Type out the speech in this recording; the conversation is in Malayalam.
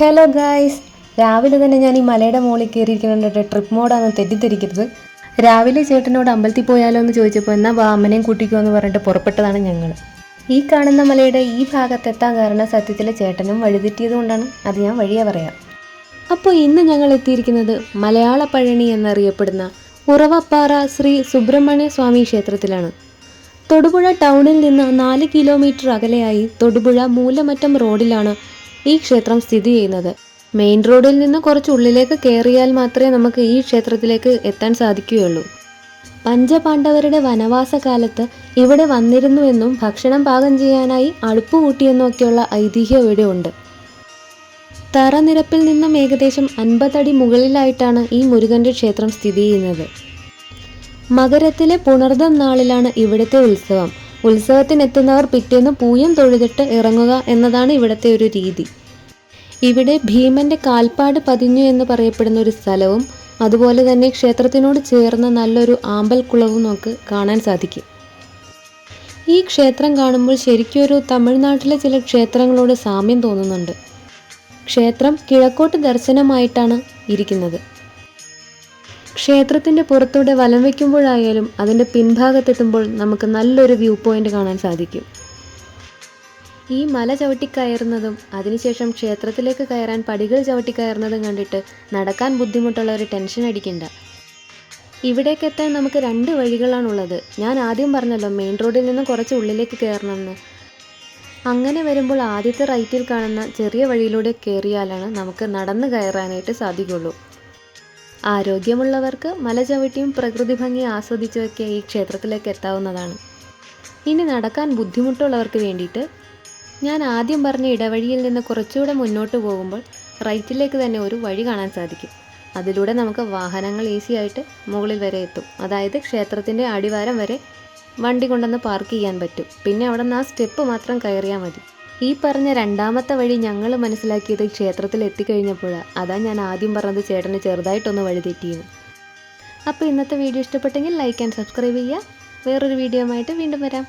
ഹലോ ഗായ്സ് രാവിലെ തന്നെ ഞാൻ ഈ മലയുടെ മുകളിൽ കയറിയിരിക്കുന്നുണ്ട് ട്രിപ്പ് മോഡാണ് തെറ്റിദ്ധരിക്കരുത് രാവിലെ ചേട്ടനോട് അമ്പലത്തിൽ പോയാലോ എന്ന് ചോദിച്ചപ്പോൾ എന്നാൽ വാ അമ്മനെയും കൂട്ടിക്കോ എന്ന് പറഞ്ഞിട്ട് പുറപ്പെട്ടതാണ് ഞങ്ങൾ ഈ കാണുന്ന മലയുടെ ഈ ഭാഗത്തെത്താൻ കാരണം സത്യത്തിൽ ചേട്ടനും വഴിതെറ്റിയത് കൊണ്ടാണ്. അത് ഞാൻ വഴിയെ പറയാം. അപ്പോൾ ഇന്ന് ഞങ്ങൾ എത്തിയിരിക്കുന്നത് മലയാള പഴനി എന്നറിയപ്പെടുന്ന ഉറവപ്പാറ ശ്രീ സുബ്രഹ്മണ്യ സ്വാമി ക്ഷേത്രത്തിലാണ്. തൊടുപുഴ ടൗണിൽ നിന്ന് നാല് കിലോമീറ്റർ അകലെയായി തൊടുപുഴ മൂലമറ്റം റോഡിലാണ് ഈ ക്ഷേത്രം സ്ഥിതി ചെയ്യുന്നത്. മെയിൻ റോഡിൽ നിന്ന് കുറച്ച് ഉള്ളിലേക്ക് കയറിയാൽ മാത്രമേ നമുക്ക് ഈ ക്ഷേത്രത്തിലേക്ക് എത്താൻ സാധിക്കുകയുള്ളൂ. പഞ്ചപാണ്ഡവരുടെ വനവാസ കാലത്ത് ഇവിടെ വന്നിരുന്നുവെന്നും ഭക്ഷണം പാകം ചെയ്യാനായി അടുപ്പ് കൂട്ടിയെന്നും ഒക്കെയുള്ള ഐതിഹ്യം ഇവിടെ ഉണ്ട്. തറനിരപ്പിൽ നിന്നും ഏകദേശം അൻപതടി മുകളിലായിട്ടാണ് ഈ മുരുകന്റെ ക്ഷേത്രം സ്ഥിതി ചെയ്യുന്നത്. മകരത്തിലെ പുണർദം നാളിലാണ് ഇവിടുത്തെ ഉത്സവം. ഉത്സവത്തിനെത്തുന്നവർ പിറ്റേന്ന് പൂയം തൊഴുതിട്ട് ഇറങ്ങുക എന്നതാണ് ഇവിടുത്തെ ഒരു രീതി. ഇവിടെ ഭീമന്റെ കാൽപ്പാട് പതിഞ്ഞു എന്ന് പറയപ്പെടുന്ന ഒരു സ്ഥലവും അതുപോലെ തന്നെ ക്ഷേത്രത്തിനോട് ചേർന്ന നല്ലൊരു ആമ്പൽക്കുളവും നമുക്ക് കാണാൻ സാധിക്കും. ഈ ക്ഷേത്രം കാണുമ്പോൾ ശരിക്കും ഒരു തമിഴ്നാട്ടിലെ ചില ക്ഷേത്രങ്ങളോട് സാമ്യം തോന്നുന്നുണ്ട്. ക്ഷേത്രം കിഴക്കോട്ട് ദർശനമായിട്ടാണ് ഇരിക്കുന്നത്. ക്ഷേത്രത്തിന്റെ പുറത്തൂടെ വലം വയ്ക്കുമ്പോഴായാലും അതിന്റെ പിൻഭാഗത്തെത്തുമ്പോൾ നമുക്ക് നല്ലൊരു വ്യൂ പോയിന്റ് കാണാൻ സാധിക്കും. ഈ മല ചവിട്ടി കയറുന്നതും അതിനുശേഷം ക്ഷേത്രത്തിലേക്ക് കയറാൻ പടികൾ ചവിട്ടി കയറുന്നതും കണ്ടിട്ട് നടക്കാൻ ബുദ്ധിമുട്ടുള്ള ഒരു ടെൻഷൻ അടിക്കണ്ട. ഇവിടേക്ക് എത്താൻ നമുക്ക് രണ്ട് വഴികളാണുള്ളത്. ഞാൻ ആദ്യം പറഞ്ഞല്ലോ മെയിൻ റോഡിൽ നിന്ന് കുറച്ച് ഉള്ളിലേക്ക് കയറണമെന്ന്. അങ്ങനെ വരുമ്പോൾ ആദ്യത്തെ റൈറ്റിൽ കാണുന്ന ചെറിയ വഴിയിലൂടെ കയറിയാലാണ് നമുക്ക് നടന്നു കയറാനായിട്ട് സാധിക്കുള്ളൂ. ആരോഗ്യമുള്ളവർക്ക് മല ചവിട്ടിയും പ്രകൃതി ഭംഗി ആസ്വദിച്ചുമൊക്കെ ഈ ക്ഷേത്രത്തിലേക്ക് എത്താവുന്നതാണ്. ഇനി നടക്കാൻ ബുദ്ധിമുട്ടുള്ളവർക്ക് വേണ്ടിയിട്ട് ഞാൻ ആദ്യം പറഞ്ഞ ഇടവഴിയിൽ നിന്ന് കുറച്ചുകൂടെ മുന്നോട്ട് പോകുമ്പോൾ റൈറ്റിലേക്ക് തന്നെ ഒരു വഴി കാണാൻ സാധിക്കും. അതിലൂടെ നമുക്ക് വാഹനങ്ങൾ ഈസി ആയിട്ട് മുകളിൽ വരെ എത്തും. അതായത് ക്ഷേത്രത്തിന്റെ അടിവാരം വരെ വണ്ടി കൊണ്ടുവന്ന് പാർക്ക് ചെയ്യാൻ പറ്റും. പിന്നെ അവിടെ നിന്ന് ആ സ്റ്റെപ്പ് മാത്രം കയറിയാൽ മതി. ഈ പറഞ്ഞ രണ്ടാമത്തെ വഴി ഞങ്ങൾ മനസ്സിലാക്കിയത് ക്ഷേത്രത്തിൽ എത്തിക്കഴിഞ്ഞപ്പോഴാണ് അതാ ഞാൻ ആദ്യം പറഞ്ഞത് ചേട്ടന് ചെറുതായിട്ടൊന്ന് വഴി തെറ്റിയെന്ന് അപ്പോൾ ഇന്നത്തെ വീഡിയോ ഇഷ്ടപ്പെട്ടെങ്കിൽ ലൈക്ക് ആൻഡ് സബ്സ്ക്രൈബ് ചെയ്യുക. വേറൊരു വീഡിയോ ആയിട്ട് വീണ്ടും വരാം.